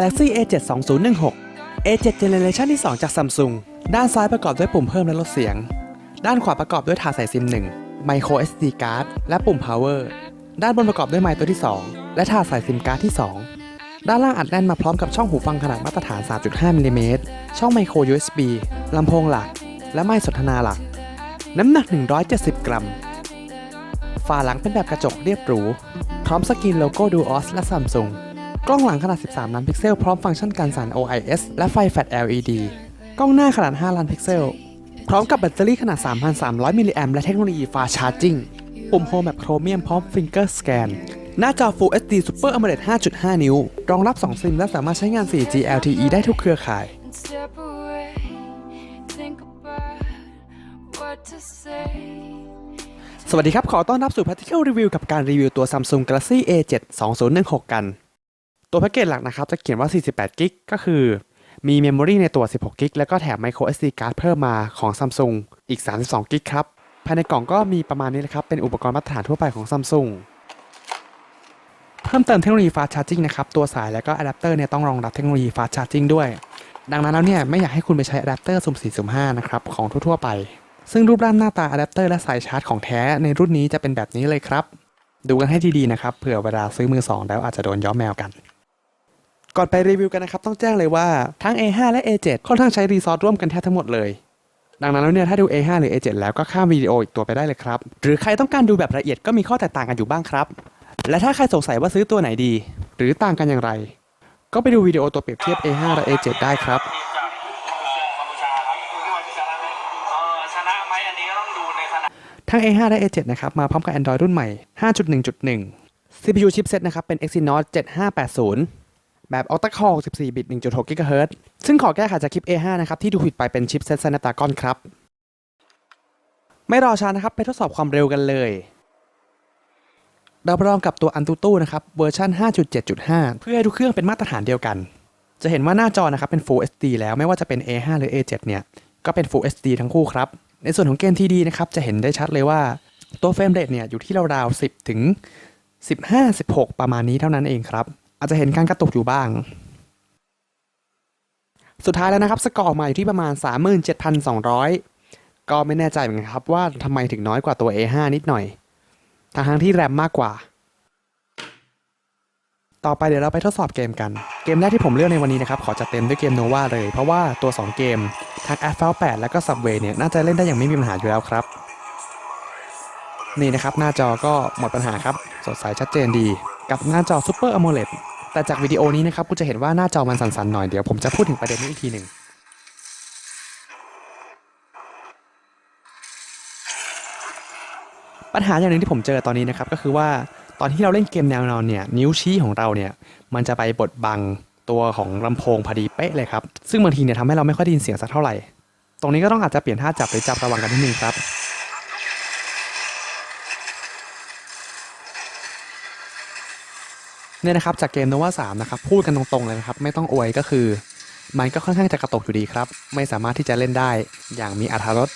Galaxy A7 2016 A7 Generation ที่ 2 จาก Samsung ด้านซ้ายประกอบด้วยปุ่มเพิ่มและลดเสียง ด้านขวาประกอบด้วยถาดใส่ซิม 1 Micro SD card และปุ่ม Power ด้านบนประกอบด้วยไมค์ตัวที่ 2 และถาดใส่ซิมการ์ดที่ 2 ด้านล่างอัดแน่นมาพร้อมกับช่องหูฟังขนาดมาตรฐาน 3.5มิลลิเมตรช่องไมโคร USB ลำโพงหลัก และไมค์สนทนาหลัก น้ำหนัก 170 กรัมฝาหลังเป็นแบบกระจกเรียบหรู พร้อมสกรีนโลโก้ดูออสและ Samsung กล้องหลังขนาด 13 ล้านพิกเซล พร้อมฟังก์ชันการสั่น OIS และไฟแฟลช LED กล้องหน้าขนาด 5 ล้านพิกเซล พร้อมกับแบตเตอรี่ขนาด 3,300 มิลลิแอมและเทคโนโลยี Fast Charging ปุ่มโฮมแบบโครเมียมพร้อม Finger Scan หน้าจอ Full HD Super AMOLED 5.5 นิ้ว รองรับ 2 ซิมและสามารถใช้งาน 4G LTE ได้ทุกเครือข่าย สวัสดีครับ ขอต้อนรับสู่ Practical Review กับการรีวิวตัว Samsung Galaxy A7 2016 กัน ตัวแพ็กเกจหลักนะครับจะเขียนว่า 48 g b ก็คือ มีเมมโมรีในตัว 16 g b แล้วก็แถม Micro SD card เพิ่มมาของ Samsung อีก 32 g b ครับ ภายในกล่องก็มีประมาณนี้เลยครับ เป็นอุปกรณ์มาตรฐานทั่วไปของ Samsung เพิ่มเติมเทคโนโลยี Fast Charging นะครับ ตัวสายแล้วก็อะแดปเตอร์เนี่ยต้องรองรับเทคโนโลยี Fast Charging ด้วย ดังนั้นแล้วเนี่ยไม่อยากให้คุณไปใช้อะแดปเตอร์สุ่ม4สุ่ม5นะครับของทั่วๆไป ซึ่งรูปร่างหน้าตาอะแดปเตอร์และสายชาร์จของแท้ในรุ่นนี้จะเป็นแบบนี้เลยครับ ดูกันให้ดีๆนะครับเผื่อเวลาซื้อมือสองแล้วอาจจะโดนย้อมแมวกัน ก่อนไปรีวิวกันนะครับ ต้องแจ้งเลยว่าทั้ง A5 และ A7 ค่อนข้างใช้รีซอสร่วมกันแทบทั้งหมดเลย ดังนั้นแล้วเนี่ยถ้าดู A5 หรือ A7 แล้วก็ข้ามวิดีโออีกตัวไปได้เลยครับ หรือใครต้องการดูแบบละเอียดก็มีข้อแตกต่างกันอยู่บ้างครับ และถ้าใครสงสัยว่าซื้อตัวไหนดี หรือต่างกันอย่างไร ก็ไปดูวิดีโอตัวเปรียบเทียบ A5 และ A7 ได้ครับทั้งดูในะทั้ง A5 และ A7 นะครับ มาพร้อมกับ Android รุ่นใหม่ 5.1.1 CPU chipset นะครับ เป็น Exynos 7580 แบบ Octa Core 64 บิต 1.6 GHz ซึ่งขอแก้ไขจากคลิป A5 นะครับที่ดูผิดไปเป็น chipset Snapdragon ครับ ไม่รอช้านะครับ ไปทดสอบความเร็วกันเลยเราไปลองกับตัว Antutu นะครับเวอร์ชัน5.7.5 เพื่อให้ทุกเครื่องเป็นมาตรฐานเดียวกัน จะเห็นว่าหน้าจอนะครับเป็น Full HD แล้วไม่ว่าจะเป็น A5 หรือ A7 เนี่ย ก็เป็น Full HD ทั้งคู่ครับ ในส่วนของเกม TD นะครับจะเห็นได้ชัดเลยว่าตัวเฟรมเรทเนี่ยอยู่ที่ราวๆ10 ถึง 15 16 ประมาณนี้เท่านั้นเองครับ อาจจะเห็นการกระตุกอยู่บ้าง สุดท้ายแล้วนะครับสกอร์ออกมาอยู่ที่ประมาณ 37,200 ก็ไม่แน่ใจเหมือนกันครับว่าทำไมถึงน้อยกว่าตัว A5 นิดหน่อยทางทางที่แรมมากกว่า ต่อไปเดี๋ยวเราไปทดสอบเกมกัน เกมแรกที่ผมเลือกในวันนี้นะครับ ขอจัดเต็มด้วยเกม Nova เลย เพราะว่าตัว 2 เกม ทั้ง Asphalt 8 แล้วก็ Subway เนี่ย น่าจะเล่นได้อย่างไม่มีปัญหาอยู่แล้วครับ นี่นะครับ หน้าจอก็หมดปัญหาครับ สดใสชัดเจนดี กับหน้าจอ Super AMOLED แต่จากวิดีโอนี้นะครับคุณจะเห็นว่าหน้าจอมันสั่นๆหน่อยเดี๋ยวผมจะพูดถึงประเด็นนี้อีกทีหนึ่งปัญหาอย่างหนึ่งที่ผมเจอตอนนี้นะครับก็คือว่าตอนที่เราเล่นเกมแนวนอนเนี่ยนิ้วชี้ของเราเนี่ยมันจะไปบดบังตัวของลำโพงพอดีเป๊ะเลยครับ ซึ่งบางทีเนี่ยทำให้เราไม่ค่อยได้ยินเสียงสักเท่าไหร่ ตรงนี้ก็ต้องอาจจะเปลี่ยนท่าจับหรือจับระวังกันนิดนึงครับ เนี่ยนะครับจากเกม Nova 3นะครับพูดกันตรงๆเลยนะครับไม่ต้องอวยก็คือ มันก็ค่อนข้างจะกระตกอยู่ดีครับ ไม่สามารถที่จะเล่นได้อย่างมีอรรถรส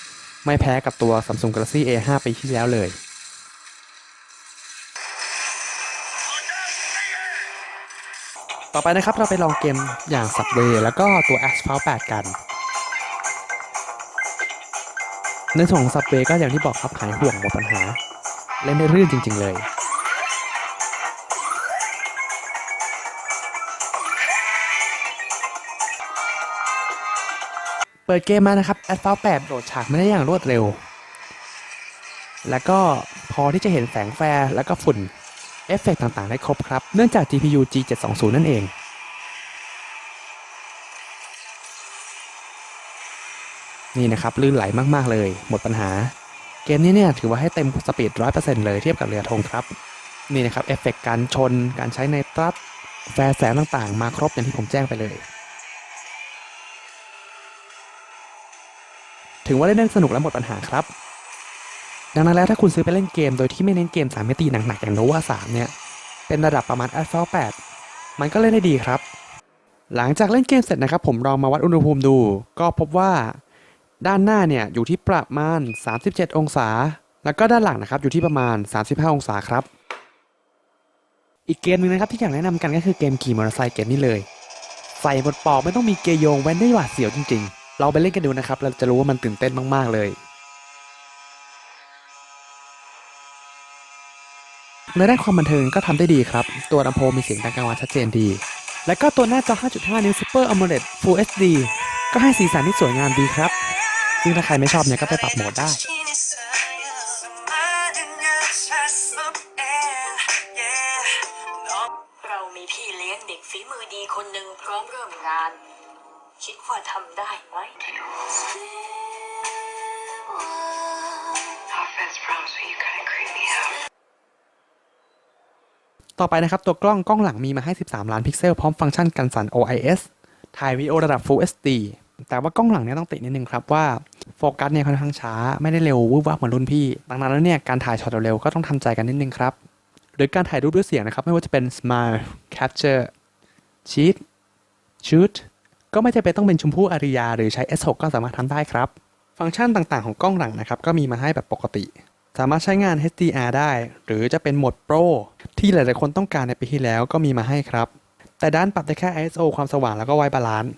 ไม่แพ้กับตัว Samsung Galaxy A5 ปีที่แล้วเลยต่อไปนะครับเราไปลองเกมอย่าง Subway แล้วก็ตัว Asphalt 8 กัน ในส่วนของ Subway ก็อย่างที่บอกครับหายห่วงหมดปัญหา เล่นได้รื่นจริง ๆ เลย ปิดเกมมานะครับ Asphalt 8โดดฉากไม่ได้อย่างรวดเร็ว แล้วก็พอที่จะเห็นแสงแฟร์แล้วก็ฝุ่นเอฟเฟกต์ต่างๆ ได้ครบครับ เนื่องจาก GPU G720 นั่นเอง นี่นะครับลื่นไหลมากๆเลย หมดปัญหา เกมนี้เนี่ยถือว่าให้เต็มสปีด 100%เลยเทียบกับเรือธงครับ นี่นะครับเอฟเฟกต์การชน การใช้ในตรัสแฟร์แสงต่างๆ มาครบอย่างที่ผมแจ้งไปเลย ถึงว่าเล่นสนุกและหมดปัญหาครับ ดังนั้นแล้วถ้าคุณซื้อไปเล่นเกมโดยที่ไม่เน้นเกม 3 มิติหนักๆอย่าง Nova 3เนี่ย เป็นระดับประมาณ Asphalt 8มันก็เล่นได้ดีครับ หลังจากเล่นเกมเสร็จนะครับ ผมลองมาวัดอุณหภูมิดู ก็พบว่าด้านหน้าเนี่ยอยู่ที่ประมาณ 37 องศา แล้วก็ด้านหลังนะครับอยู่ที่ประมาณ 35 องศาครับ อีกเกมหนึ่งนะครับที่อยากแนะนำกันก็คือเกมขี่มอเตอร์ไซค์เกมนี้เลย ใส่บนปอกไม่ต้องมีเกย์โยงแว้นได้หวาดเสียวจริง ๆ เราไปเล่นกันดูนะครับ เราจะรู้ว่ามันตื่นเต้นมาก ๆ เลยในด้านความบันเทิงก็ทำได้ดีครับ ตัวลำโพงมีเสียงดังกลางวันชัดเจนดี และก็ตัวหน้าจอ 5.5 นิ้ว Super AMOLED Full HD ก็ให้สีสันที่สวยงามดีครับ ซึ่งถ้าใครไม่ชอบเนี่ยก็ไปปรับโหมดได้ ต่อไปนะครับ ตัวกล้องกล้องหลังมีมาให้ 13 ล้านพิกเซล พร้อมฟังก์ชันกันสั่น OIS ถ่ายวีดีโอระดับ Full HD แต่ว่ากล้องหลังเนี่ยต้องติดนิดนึงครับว่าโฟกัสเนี่ยค่อนข้างช้า ไม่ได้เร็ววืบวับเหมือนรุ่นพี่ ดังนั้นแล้วเนี่ยการถ่ายช็อตเร็วๆก็ต้องทำใจกันนิดนึงครับหรือการถ่ายรูปด้วยเสียงนะครับ ไม่ว่าจะเป็น Smile Capture Cheat Shoot ก็ไม่จำเป็นต้องเป็นชมพู่อาริยา หรือใช้ S6 ก็สามารถทำได้ครับ ฟังก์ชันต่างๆของกล้องหลังนะครับก็มีมาให้แบบปกติ สามารถใช้งาน HDR ได้ หรือจะเป็นโหมด Pro ที่หลาย ๆ คนต้องการในปีที่แล้วก็มีมาให้ครับ แต่ด้านปรับได้แค่ ISO ความสว่างแล้วก็ไวบาลานซ์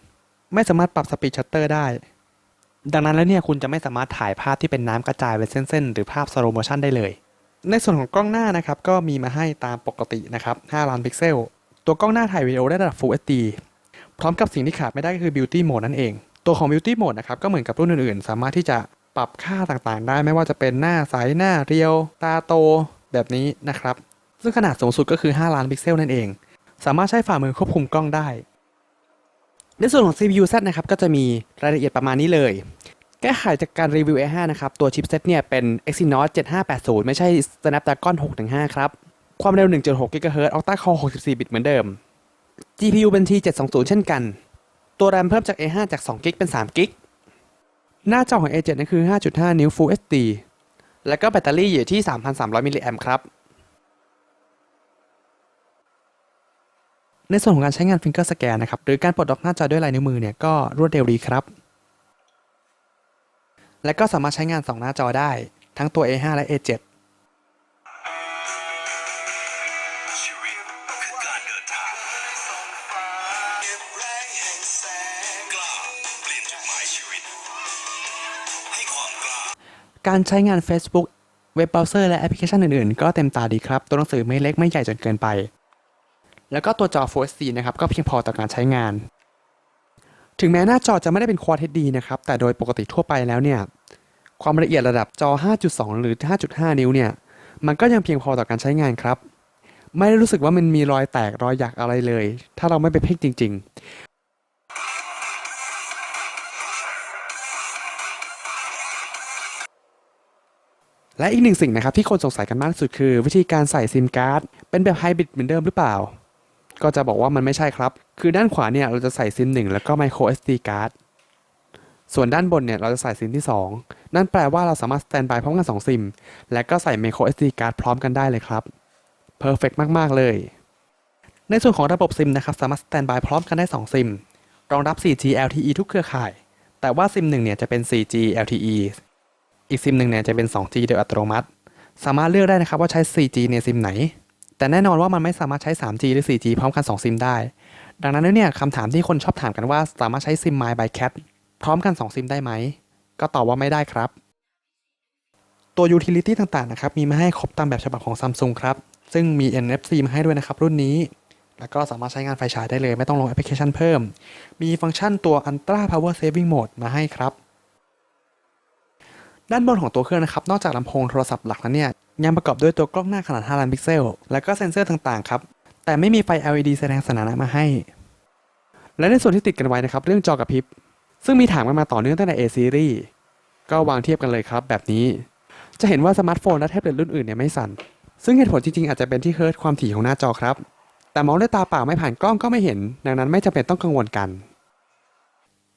ไม่สามารถปรับสปีดชัตเตอร์ได้ ดังนั้นแล้วเนี่ยคุณจะไม่สามารถถ่ายภาพที่เป็นน้ำกระจายเป็นเส้น ๆ หรือภาพสโลโมชันได้เลย ในส่วนของกล้องหน้านะครับก็มีมาให้ตามปกตินะครับ5ล้านพิกเซล ตัวกล้องหน้าถ่ายวิดีโอได้ระดับ Full HD พร้อมกับสิ่งที่ขาดไม่ได้ก็คือ Beauty Mode นั่นเอง ตัวของ Beauty Mode นะครับก็เหมือนกับรุ่นอื่น ๆ สามารถที่จะ ปรับค่าต่างๆ ได้ไม่ว่าจะเป็นหน้าใสหน้าเรียว ตาโต แบบนี้นะครับ ซึ่งขนาดสูงสุดก็คือ 5 ล้านพิกเซลนั่นเอง สามารถใช้ฝ่ามือควบคุมกล้องได้ ในส่วนของ CPU Z นะครับก็จะมีรายละเอียดประมาณนี้เลย แก้ไขจากการรีวิว A5 นะครับ ตัวชิปเซตเนี่ยเป็น Exynos 7580 ไม่ใช่ Snapdragon 615 ครับ ความเร็ว 1.6 GHz Octa Core 64 บิตเหมือนเดิม GPU เป็น T720 เช่นกัน ตัว RAM เพิ่มจาก A5 จาก2 g b เป็น3 g b หน้าจอของ A7 นั่นคือ 5.5 นิ้ว Full HD แล้วก็แบตเตอรี่อยู่ที่ 3,300 มิลลิแอมป์ครับ ในส่วนของการใช้งาน Finger Scan นะครับ หรือการปลดล็อกหน้าจอด้วยลายนิ้วมือเนี่ยก็รวดเร็วดีครับ และก็สามารถใช้งาน 2 หน้าจอได้ ทั้งตัว A5 และ A7 การใช้งาน Facebook เว็บเบราว์เซอร์และแอปพลิเคชันอื่นๆ ก็เต็มตาดีครับ ตัวหนังสือไม่เล็กไม่ใหญ่จนเกินไป แล้วก็ตัวจอ Full HD นะครับก็เพียงพอต่อการใช้งาน ถึงแม้หน้าจอจะไม่ได้เป็น Quad HD นะครับ แต่โดยปกติทั่วไปแล้วเนี่ย ความละเอียดระดับจอ 5.2 หรือ 5.5 นิ้วเนี่ย มันก็ยังเพียงพอต่อการใช้งานครับ ไม่ได้รู้สึกว่ามันมีรอยแตกรอยหยักอะไรเลย ถ้าเราไม่ไปเพ่งจริง ๆ และอีกหนึ่งสิ่งนะครับที่คนสงสัยกันมากที่สุดคือ วิธีการใส่ซิมการ์ดเป็นแบบไฮบริดเหมือนเดิมหรือเปล่า ก็จะบอกว่ามันไม่ใช่ครับ คือด้านขวาเนี่ยเราจะใส่ซิมหนึ่งแล้วก็ micro SD card ส่วนด้านบนเนี่ยเราจะใส่ซิมที่ 2 นั่นแปลว่าเราสามารถสแตนบายพร้อมกัน2ซิม และก็ใส่ micro SD card พร้อมกันได้เลยครับ perfect มาก ๆ เลย ในส่วนของระบบซิมนะครับสามารถสแตนบายพร้อมกันได้ 2 ซิม รองรับ 4G LTE ทุกเครือข่าย แต่ว่าซิมหนึ่งเนี่ยจะเป็น 4G LTE อีกซิมหนึ่งเนี่ยจะเป็น 2G โดยอัตโนมัติ สามารถเลือกได้นะครับว่าใช้ 4G ในซิมไหน แต่แน่นอนว่ามันไม่สามารถใช้ 3G หรือ 4G พร้อมกัน 2 ซิมได้ ดังนั้นเนี่ยคำถามที่คนชอบถามกันว่าสามารถใช้ซิม My by Cat พร้อมกัน 2 ซิมได้ไหม ก็ตอบว่าไม่ได้ครับ ตัว Utility ต่างๆนะครับมีมาให้ครบตามแบบฉบับของ Samsung ครับ ซึ่งมี NFC มาให้ด้วยนะครับรุ่นนี้แล้วก็สามารถใช้งานไฟฉายได้เลย ไม่ต้องลงแอปพลิเคชันเพิ่ม มีฟังก์ชันตัว Ultra Power Saving Mode มาให้ครับ ด้านบนของตัวเครื่องนะครับ นอกจากลำโพงโทรศัพท์หลักแล้วเนี่ย ยังประกอบด้วยตัวกล้องหน้าขนาด 5 ล้านพิกเซล และก็เซ็นเซอร์ต่างๆครับ แต่ไม่มีไฟ LED แสดงสถานะมาให้ และในส่วนที่ติดกันไว้นะครับ เรื่องจอกระพริบ ซึ่งมีถามกันมาต่อเนื่องตั้งแต่ A series ก็วางเทียบกันเลยครับ แบบนี้ จะเห็นว่าสมาร์ทโฟนและแท็บเล็ตรุ่นอื่นเนี่ยไม่สั่น ซึ่งเหตุผลจริงๆ อาจจะเป็นที่เฮิร์ตความถี่ของหน้าจอครับ แต่มองด้วยตาเปล่าไม่ผ่านกล้องก็ไม่เห็น ดังนั้นไม่จำเป็นต้องกังวลกัน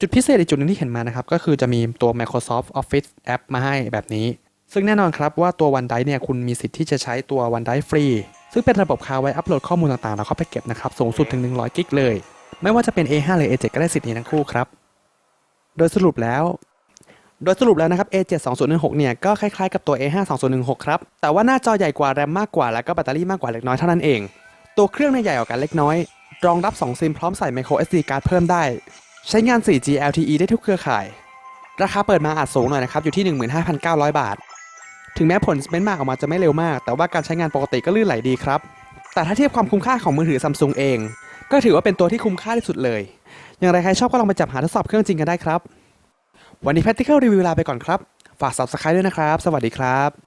จุดพิเศษอีกจุดหนึงที่เห็นมานะครับ ก็คือจะมีตัว Microsoft Office App มาให้แบบนี้ ซึ่งแน่นอนครับว่าตัว OneDrive เนี่ยคุณมีสิทธิ์ที่จะใช้ตัว OneDrive ฟรี ซึ่งเป็นระบบคาวไว้อัปโหลดข้อมูลต่างๆ แล้วเข้าไปเก็บนะครับ สูงสุดถึง 100 กิกเลย ไม่ว่าจะเป็น A5 หรือ A7 ก็ได้สิทธิ์นี้ทั้งคู่ครับ โดยสรุปแล้ว โดยสรุปแล้วนะครับ A7 2016เนี่ยก็คล้ายๆกับตัว A5 2016ครับ แต่ว่าหน้าจอใหญ่กว่า แรมมากกว่า แล้วก็แบตเตอรี่มากกว่าเล็กน้อยเท่านั้นเอง ตัวเครื่องเนี่ยใหญ่กว่ากันเล็กน้อย รองรับ 2 ซิมพร้อมใส่ micro SD card เพิ่มได้ ใช้งาน 4G LTE ได้ทุกเครือข่าย ราคาเปิดมาอาจสูงหน่อยนะครับ อยู่ที่ 15,900 บาท ถึงแม้ผลเบนมากออกมาจะไม่เร็วมาก แต่ว่าการใช้งานปกติก็ลื่นไหลดีครับ แต่ถ้าเทียบความคุ้มค่าของมือถือซัมซุงเอง ก็ถือว่าเป็นตัวที่คุ้มค่าที่สุดเลย อย่างไรใครชอบก็ลองไปจับหาทดสอบเครื่องจริงกันได้ครับ วันนี้ Practical Review ลาไปก่อนครับ ฝาก Subscribe ด้วยนะครับ สวัสดีครับ